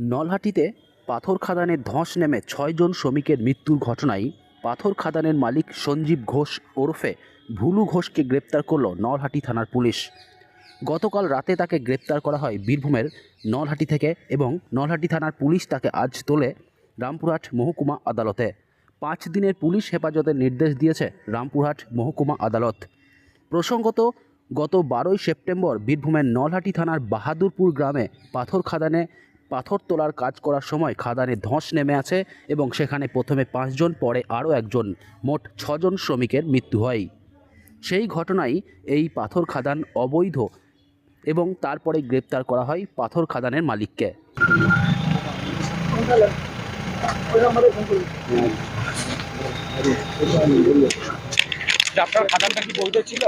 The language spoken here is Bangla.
নলহাটিতে পাথর খাদানে ধস নেমে ছয়জন শ্রমিকের মৃত্যুর ঘটনায় পাথর খাদানের মালিক সঞ্জীব ঘোষ ওরফে ভুলু ঘোষকে গ্রেপ্তার করল নলহাটি থানার পুলিশ। গতকাল রাতে তাকে গ্রেপ্তার করা হয় বীরভূমের নলহাটি থেকে এবং নলহাটি থানার পুলিশ তাকে আজ তোলে রামপুরহাট মহকুমা আদালতে। পাঁচ দিনের পুলিশ হেফাজতের নির্দেশ দিয়েছে রামপুরহাট মহকুমা আদালত। প্রসঙ্গত, গত বারোই সেপ্টেম্বর বীরভূমের নলহাটি থানার বাহাদুরপুর গ্রামে পাথর খাদানে পাথর তোলার কাজ করার সময় খাদানে ধস নেমে আছে এবং সেখানে প্রথমে পাঁচজন, পরে আরও একজন। মোট ছজন শ্রমিকের মৃত্যু হয়। সেই ঘটনায় এই পাথর খাদান অবৈধ এবং তারপরে গ্রেপ্তার করা হয় পাথর খাদানের মালিককে। ছিল?